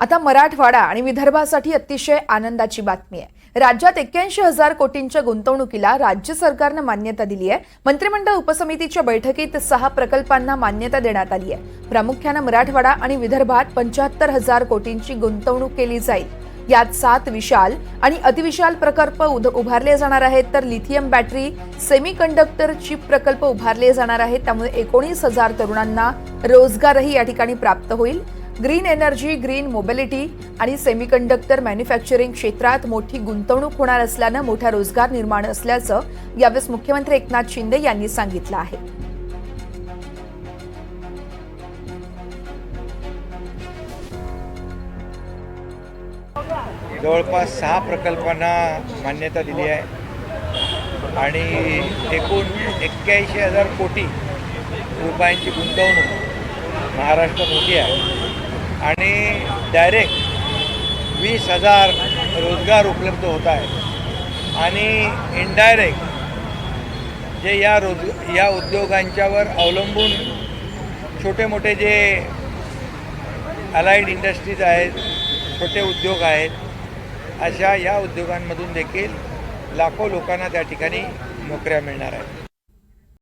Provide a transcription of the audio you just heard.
आता मराठवाडा आणि विदर्भासाठी अतिशय आनंदाची बातमी आहे. राज्यात एक्क्याऐंशी हजार कोटींच्या गुंतवणुकीला राज्य सरकारनं मान्यता दिली आहे. मंत्रिमंडळ उपसमितीच्या बैठकीत सहा प्रकल्पांना मान्यता देण्यात आली आहे. प्रामुख्यानं मराठवाडा आणि विदर्भात पंच्याहत्तर हजार कोटींची गुंतवणूक केली जाईल. यात सात विशाल आणि अतिविशाल प्रकल्प उद- उभारले जाणार आहेत तर lithium battery semi conductor chip प्रकल्प उभारले जाणार आहेत त्यामुळे एकोणीस हजार तरुणांना रोजगारही या ठिकाणी प्राप्त होईल. ग्रीन एनर्जी ग्रीन मोबिलिटी आणि सेमीकंडक्टर मॅन्युफॅक्चरिंग क्षेत्रात मोठी गुंतवणूक होणार असल्यानं मोठा रोजगार निर्माण असल्याचं यावेळेस मुख्यमंत्री एकनाथ शिंदे यांनी सांगितलं आहे. जवळपास सहा प्रकल्पांना मान्यता दिली आहे आणि एकूण एक्क्याऐंशी हजार कोटी रुपयांची गुंतवणूक महाराष्ट्रात होती आहे. आणि डायरेक्ट वीस हजार रोजगार उपलब्ध होत आहे. आणि इनडायरेक्ट जे या रोज या उद्योगांच्यावर अवलंबून छोटे मोठे जे अलाइड इंडस्ट्रीज आहेत छोटे उद्योग आहेत अशा या उद्योगांमधून देखील लाखो लोकांना त्या ठिकाणी नोकऱ्या मिळणार आहेत.